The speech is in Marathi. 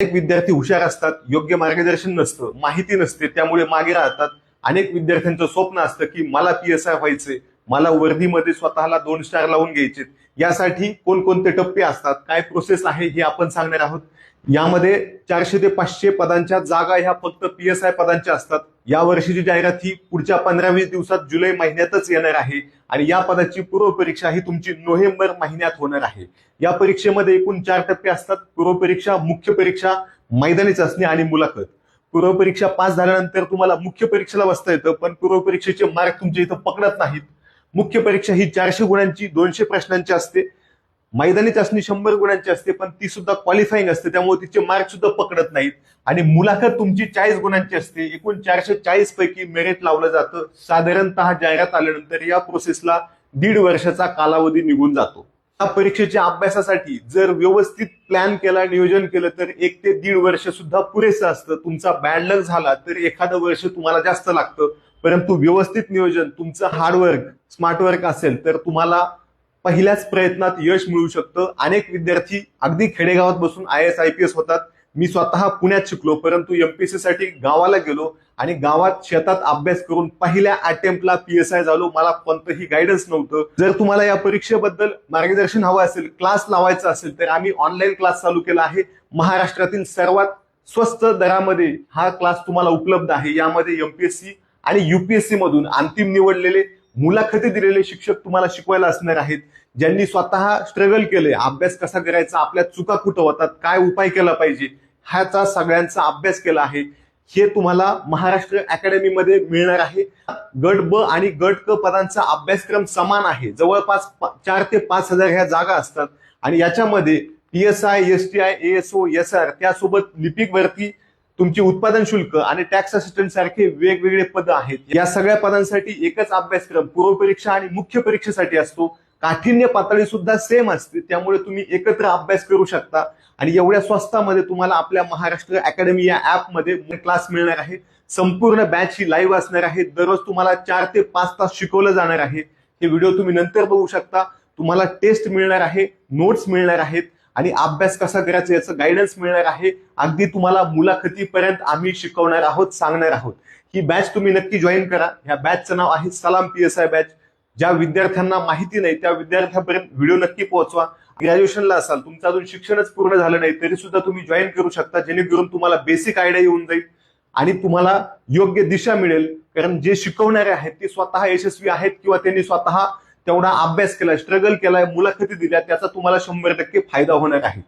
अनेक विद्यार्थी हुशार असतात योग्य मार्गदर्शन नसतं माहिती नसते त्यामुळे मागे राहतात. अनेक विद्यार्थ्यांचं स्वप्न असतं की मला पी एस आय व्हायचंय. मला वर्दीमध्ये स्वतःला दोन स्टार लावून घ्यायचे यासाठी कोणकोणते टप्पे असतात? काय प्रोसेस आहे हे आपण सांगणार आहोत. यामध्ये चारशे ते पाचशे पदांच्या जागा ह्या फक्त पी एस आय पदांच्या असतात. या वर्षीची जाहिरात ही पुढच्या पंधरा वीस दिवसात जुलै महिन्यातच येणार आहे आणि या पदाची पूर्व परीक्षा ही तुमची नोव्हेंबर महिन्यात होणार आहे. या परीक्षेमध्ये एकूण चार टप्पे असतात. पूर्व परीक्षा मुख्य परीक्षा मैदानी चाचणी आणि मुलाखत. पूर्व परीक्षा पास झाल्यानंतर तुम्हाला मुख्य परीक्षेला बसता येतं पण पूर्व परीक्षेचे मार्क तुमच्या इथं पकडत नाहीत. मुख्य परीक्षा ही चारशे गुणांची दोनशे प्रश्नांची असते. मैदानी चाचणी शंभर गुणांची असते पण ती सुद्धा क्वालिफाईंग असते त्यामुळे तिचे मार्क सुद्धा पकडत नाहीत. आणि मुलाखत तुमची चाळीस गुणांची असते एकूण चारशे चाळीस पैकी मेरिट लावलं जातं. साधारणतः जाहिरात आल्यानंतर या प्रोसेसला दीड वर्षाचा कालावधी निघून जातो. या परीक्षेच्या अभ्यासासाठी जर व्यवस्थित प्लॅन केला नियोजन केलं तर एक ते दीड वर्ष सुद्धा पुरेसं असतं. तुमचा बॅड लक झाला तर एखादं वर्ष तुम्हाला जास्त लागतं. परंतु व्यवस्थित नियोजन तुमचं हार्डवर्क स्मार्ट वर्क असेल तर तुम्हाला पहिल्याच प्रयत्नात यश मिळू शकतं. अनेक विद्यार्थी अगदी खेडेगावात बसून I S I P S होतात. मी स्वतः पुण्यात शिकलो परंतु एमपीएससी साठी गावाला गेलो आणि गावात शेतात अभ्यास करून पहिल्या अटेम्प्टला पी एस आय झालो. मला कोणतंही गायडन्स नव्हतं. जर तुम्हाला या परीक्षेबद्दल मार्गदर्शन हवं असेल क्लास लावायचा असेल तर आम्ही ऑनलाईन क्लास चालू केला आहे. महाराष्ट्रातील सर्वात स्वस्त दरामध्ये हा क्लास तुम्हाला उपलब्ध आहे. यामध्ये एमपीएससी आणि युपीएससी मधून अंतिम निवडलेले मुलाखती दिलेले शिक्षक तुम्हाला शिकवायला असणार आहेत ज्यांनी स्वतः स्ट्रगल केले अभ्यास कसा करायचा आपल्या चुका कुठं होतात काय उपाय केला पाहिजे ह्याचा सगळ्यांचा अभ्यास केला आहे. हे तुम्हाला महाराष्ट्र अकॅडमीमध्ये मिळणार आहे. गट ब आणि गट क पदांचा अभ्यासक्रम समान आहे. जवळपास प- चार ते पाच हजार ह्या जागा असतात. आणि याच्यामध्ये P S I S T I ASO S R त्यासोबत लिपिक भरती तुमची उत्पादन शुल्क आणि टॅक्स असिस्टंट सारखे वेगवेगळे पद आहेत. या सगळ्या पदांसाठी एकच अभ्यासक्रम पूर्व परीक्षा आणि मुख्य परीक्षेसाठी असतो. काठिण्य पातळी सुद्धा सेम असते. त्यामुळे तुम्ही एकत्र अभ्यास करू शकता. आणि एवढ्या स्वस्तामध्ये तुम्हाला आपल्या महाराष्ट्र अकॅडमी या ऍपमध्ये क्लास मिळणार आहे. संपूर्ण बॅच ही लाईव्ह असणार आहे. दररोज तुम्हाला चार ते पाच तास शिकवलं जाणार आहे. हे व्हिडिओ तुम्ही नंतर बघू शकता. तुम्हाला टेस्ट मिळणार आहे नोट्स मिळणार आहेत. आणि अभ्यास कसा करायचा याचं गायडन्स मिळणार आहे. अगदी तुम्हाला मुलाखतीपर्यंत आम्ही शिकवणार आहोत सांगणार आहोत. ही बॅच तुम्ही नक्की जॉईन करा. ह्या बॅचचं नाव आहे सलाम पी एस आय बॅच ज्या विद्यार्थ्यांना माहिती नाही त्या विद्यार्थ्यांपर्यंत व्हिडिओ नक्की पोहोचवा. ग्रॅज्युएशनला असाल तुमचं अजून शिक्षणच पूर्ण झालं नाही तरी सुद्धा तुम्ही जॉईन करू शकता जेणेकरून तुम्हाला बेसिक आयडिया येऊन जाईल. आणि तुम्हाला योग्य दिशा मिळेल. कारण जे शिकवणारे आहेत ते स्वतः यशस्वी आहेत किंवा त्यांनी स्वतः तेवढा अभ्यास केलाय स्ट्रगल केलाय मुलाखती दिल्या त्याचा तुम्हाला शंभर टक्के फायदा होणार आहे.